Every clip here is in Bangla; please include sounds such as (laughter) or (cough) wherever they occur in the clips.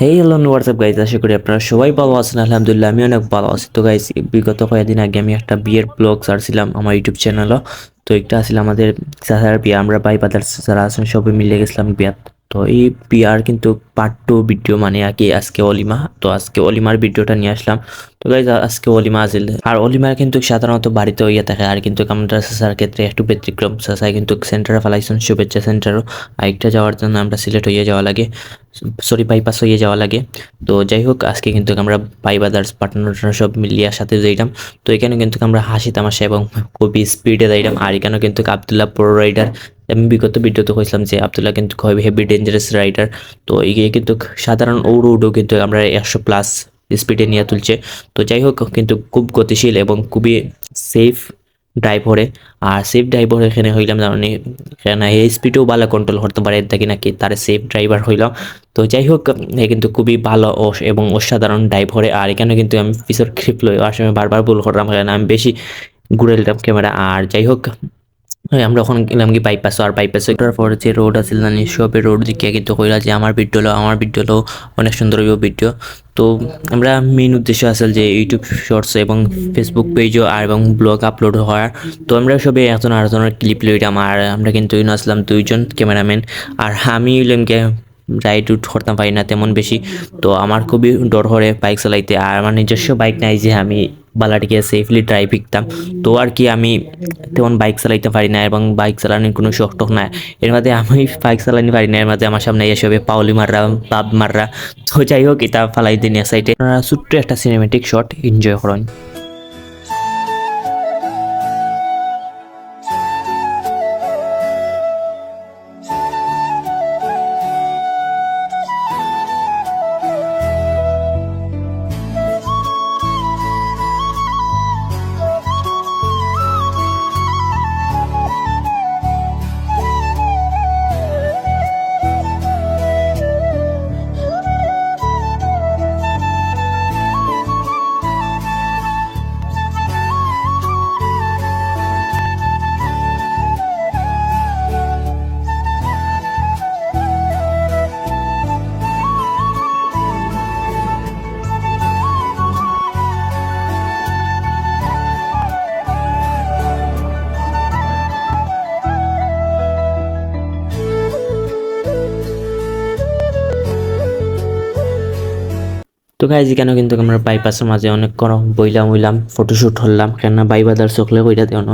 হেই হ্যালো হোয়াটসঅ্যাপ গাইজ আশা করি আপনারা সবাই ভালো আছেন। আলহামদুলিল্লাহ, আমি অনেক ভালো আছি। তো গাইজ বিগত কয়েকদিন আগে আমি একটা বিয়ের ব্লগ ছাড়ছিলাম আমার ইউটিউব চ্যানেলও তো, একটা আসলে আমাদের চাচার বিয়ে। আমরা ভাই বাদার যারা আছেন, সবাই মিলে গেছিলাম বিয়াত। তো, এই বিয়ার কিন্তু পার্ট টু ভিডিও মানে আর কি আজকে অলিমা। তো, আজকে অলিমার ভিডিওটা নিয়ে আসলাম। তো গাইজ আজকে অলিমা আছিল। আর অলিমার কিন্তু সাধারণত বাড়িতে ইয়ে থাকে আর কিন্তু আমরা চাচার ক্ষেত্রে একটু ব্যতিক্রম চাচাই কিন্তু সেন্টারে ফেলাইছেন শুভেচ্ছা সেন্টারও আরেকটা যাওয়ার জন্য আমরা সিলেট হয়ে যাওয়া লাগে। সরি বাইপাস হয়ে যাওয়া লাগে। তো যাই হোক, আজকে কিন্তু আমরা বাই বাদার্স পার্টনার সব মিলিয়ে সাথে যাইলাম তো এখানে কিন্তু আমরা হাসি তামাশা এবং খুবই স্পিডে যাইলাম আর এখানে কিন্তু আবদুল্লাহ প্রো রাইডার আমি বিগত ভিডিওতে কইছিলাম যে আবদুল্লাহ কিন্তু খুবই হেভি ডেঞ্জারাস রাইডার তো এগিয়ে কিন্তু সাধারণ ওর উডও কিন্তু আমরা একশো প্লাস স্পিডে নিয়ে তুলছে। তো যাই হোক, কিন্তু খুব গতিশীল এবং খুবই সেফ ড্রাইভ করে আর সেফ ড্রাইভার এখানে হইলাম জানি এখানে এই স্পিডও ভালো কন্ট্রোল করতে পারে থাকি নাকি তার সেফ ড্রাইভার হইলাম তো যাই হোক, এ কিন্তু খুবই ভালো এবং অসাধারণ ড্রাইভারে আর এখানে কিন্তু আমি পিছর ক্রিপ লই আর সময় বারবার ভুল করলাম এখানে আমি বেশি ঘুরে নিলাম ক্যামেরা আর যাই হোক আমরা ওখানে গেলাম কি বাইপাস আর বাইপাস করার পর যে রোড আছে না সবে রোড দিকে কিন্তু কইলা যে আমার ভিডিও হলো আমার ভিডিও হলো অনেক সুন্দর ভিডিও তো আমরা মেইন উদ্দেশ্য আছে যে ইউটিউব শর্টস এবং ফেসবুক পেজও আর এবং ব্লগ আপলোড হওয়ার। তো আমরা সবে একজন আরেকজনের ক্লিপ লইলাম আর আমরা কিন্তু আসলাম দুইজন ক্যামেরাম্যান আর আমি হইলাম কে রাইড উঠ করতাম পারি না তেমন বেশি। তো আমার খুবই ডর করে বাইক চালাইতে। আর আমার নিজস্ব বাইক নাই যে আমি বালাটিকে সেফলি ড্রাইভ শিখতাম। তো আর কি আমি তেমন বাইক চালাইতে পারি না এবং বাইক চালানোর কোনো শখ টখ নাই। এর মধ্যে আমি বাইক চালানি পারি না, এর মধ্যে আমার সামনে এসে হবে পাউলি মাররা, বাপ মাররা। তো যাই হোক, এটা ফালাই দিন সাইডে ছোট্ট একটা সিনেমেটিক শট এনজয় করেন। তো গাইজ কেন কিন্তু আমরা বাইপাসের মাঝে অনেক করম বইলাম উইলাম ফটোশ্যুট হলাম। কেন বাইবাদার চোখলে বইটা দেওয়া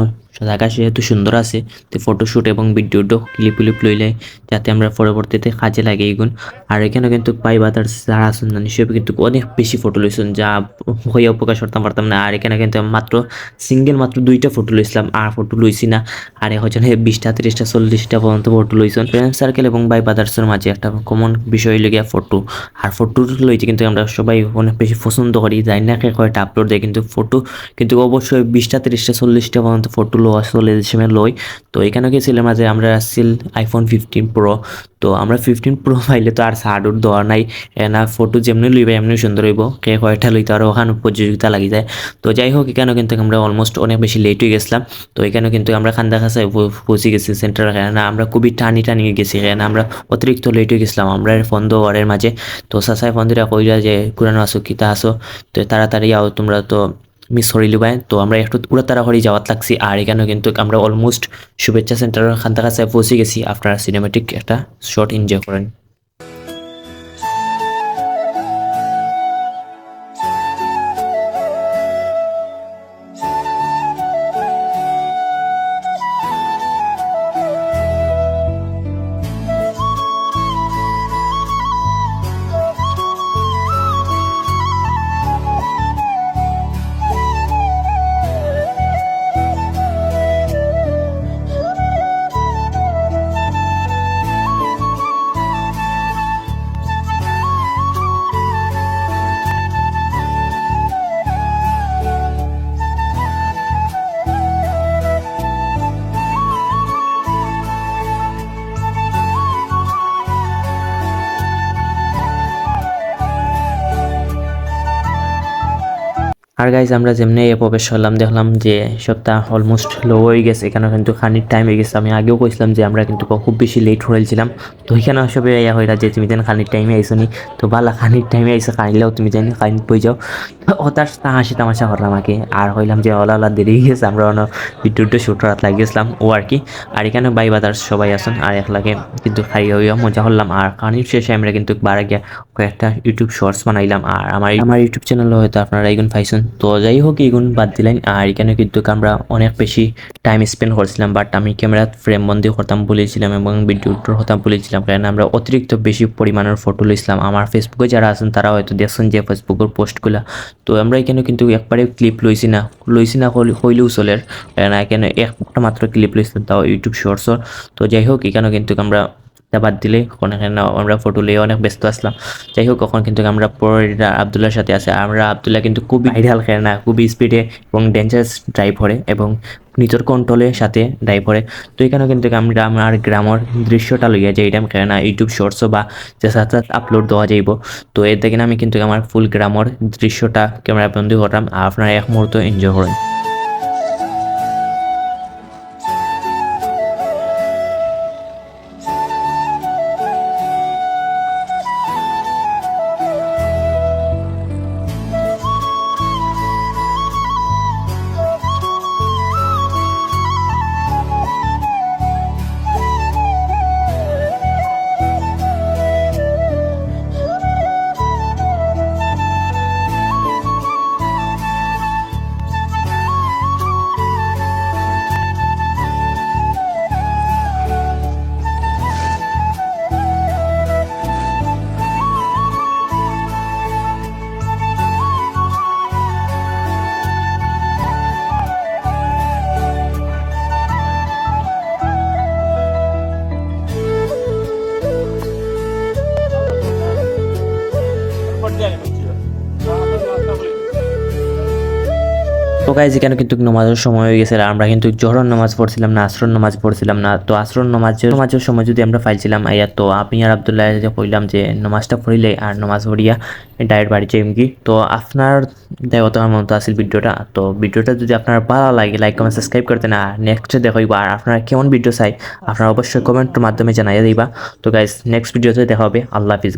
জায়গা যেহেতু সুন্দর আছে। তো ফটোশ্যুট এবং ভিডিওটো ক্লিপ ক্লিপ লইলে যাতে আমরা পরবর্তীতে কাজে লাগে এইগুন। আর এখানে কিন্তু বাইবাদার যারা আছেন না হিসেবে কিন্তু অনেক বেশি ফটো লইছেন, যা হইয়া প্রকাশ করতাম, পারতাম না। আর এখানে কিন্তু মাত্র সিঙ্গেল মাত্র দুইটা ফটো লইছিলাম, আর ফটো লইছি না। আর হচ্ছে বিশটা, তিরিশটা, চল্লিশটা পর্যন্ত ফটো লইছেন। ফ্রেন্ড সার্কেল এবং বাই বাদার্সের মাঝে একটা কমন বিষয় লেগে ফটো আর ফটো লইতে কিন্তু আমরা সবাই অনেক বেশি পছন্দ করি। যাই না কে কয়টা আপলোড দেয় কিন্তু ফটো কিন্তু অবশ্যই বিশটা, তিরিশটা, চল্লিশটা পর্যন্ত ফটো লওয়া চলে সময় লই। তো এখানে গেছিলাম মাঝে আমরা আসছিল আইফোন ফিফটিন প্রো তো আমরা ফিফটিন প্রো (laughs) পাইলে তো আর সাডুর দেওয়া নাই। না ফটো যেমনি লইবে এমনি সুন্দর হইব। কে কয়টা লইতে আরও ওখানে প্রতিযোগিতা লাগি যায়। তো যাই হোক এখানে কিন্তু আমরা অলমোস্ট অনেক বেশি লেট হয়ে গেছিলাম। তো এখানে কিন্তু আমরা খান্দা খাসা পৌঁছে গেছি সেন্টার এখানে আমরা খুবই টানি টানি গেছি। এখানে আমরা অতিরিক্ত লেট হয়ে গেছিলাম। আমরা ফোন দেওয়ারের মাঝে। তো সাসাই ফোন দিরা কইরা যে কুরানো আসো কিতা আসো। তো তাড়াতাড়ি আও, তোমরা তো মিস করি লিবাই তো আমরা একটু উড়া তাড়াহড়ি যাওয়াত লাগছি। আর এখানে কিন্তু আমরা অলমোস্ট শুভেচ্ছা সেন্টারের খান্তা কাছে পৌঁছে গেছি। আপনারা সিনেমেটিক একটা শর্ট এনজয় করেন আর গাইজ আমরা যেমনি এ প্রবেশ করলাম, দেখলাম যে সপ্তাহ অলমোস্ট লো হয়ে গেছে এখানে কিন্তু খানির টাইম হয়ে গেছে। আমি আগেও কইছিলাম যে আমরা কিন্তু খুব বেশি লেট হয়েছিলাম তো এখানে সবে ইয়া হইরা যে তুমি যেন খানির টাইমে আইসো নি তো বালা খানির টাইমে আইসো খানিলেও তুমি যেন খানি বই যাও। ও তার হাসি তামাশা করলাম আমাকে আর হইলাম যে ওলা ওলা দেরি হয়ে গেছে, আমরা অন্য ভিডিওটা শুট রাত লাগিয়েছিলাম ও আর কি। আর এখানে বাই বাদার সবাই আসুন, আর একলাগে কিন্তু খাই হইয়া মজা করলাম। আর খানির শেষে আমরা কিন্তু বারা গিয়া কয়েকটা ইউটিউব শর্টস বানাইলাম। আর আমার আমার ইউটিউব চ্যানেলে হয়তো আপনারা এইগুন পাইছেন। তো যাই হোক, এইগুন বাদ দিলেন। আর এখানে কিন্তু আমরা অনেক বেশি টাইম স্পেন্ড করছিলাম বাট আমি ক্যামেরা ফ্রেম বন্দি করতাম বলেছিলাম এবং ভিডিওটার হতাম বলেছিলাম, কারণ আমরা অতিরিক্ত বেশি পরিমাণের ফটো লইছিলাম। আমার ফেসবুকে যারা আছেন, তারা হয়তো দেখছেন যে ফেসবুকের পোস্টগুলা তো আমরা এখানে কিন্তু একবারে ক্লিপ লইছি না লইছি না হইল- হইলেও চলের কারণ এখানে একটা মাত্র ক্লিপ লইছিলাম, তাও ইউটিউব শর্টসর তো যাই হোক এখানে কিন্তু আমরা তা বাদ দিলে কখন এখানে আমরা ফটো লিয়ে অনেক ব্যস্ত আসলাম। যাই হোক কখন কিন্তু আমরা পরের আবদুল্লার সাথে আছে। আমরা আবদুল্লাহ কিন্তু খুবই ভাইরাল খেলে না, খুবই স্পিডে এবং ডেঞ্জারাস ড্রাইভ করে এবং নিজের কন্ট্রোলের সাথে ড্রাইভ করে। তো এখানে কিন্তু আমরা আমার গ্রামের দৃশ্যটা লইয়া যে এটা খেলে না ইউটিউব শর্টসও বা যে সাথে আপলোড দেওয়া যাইব। তো এর দেখেন আমি কিন্তু আমার ফুল গ্রামের দৃশ্যটা ক্যামেরা বন্দি করলাম। আপনারা এক মুহূর্ত এনজয় করেন। তো গাইজ এখানে কিন্তু নামাজের সময় হয়ে গেছে। আমরা কিন্তু জহরন নামাজ পড়ছিলাম না আসরন নামাজ পড়ছিলাম না। তো আসরন নামাজের নামাজের সময় যদি আমরা পাইছিলাম আইয়া তো আমি আর আবদুল্লাহ যে কইলাম যে নামাজটা পড়িলে আর নামাজ পড়িয়া ডাইরেক্ট বাড়ি যাইম কি? তো আপনার দেওয়া মতো আসল ভিডিওটা। তো ভিডিওটা যদি আপনার ভালো লাগে লাইক কমেন্ট সাবস্ক্রাইব করতে না নেক্সট দেখাইবা আর আপনারা কেমন ভিডিও চাই, আপনারা অবশ্যই কমেন্টের মাধ্যমে জানাইয়া দিবা। তো গাইজ নেক্সট ভিডিওতে দেখা হবে। আল্লাহ হাফিজ.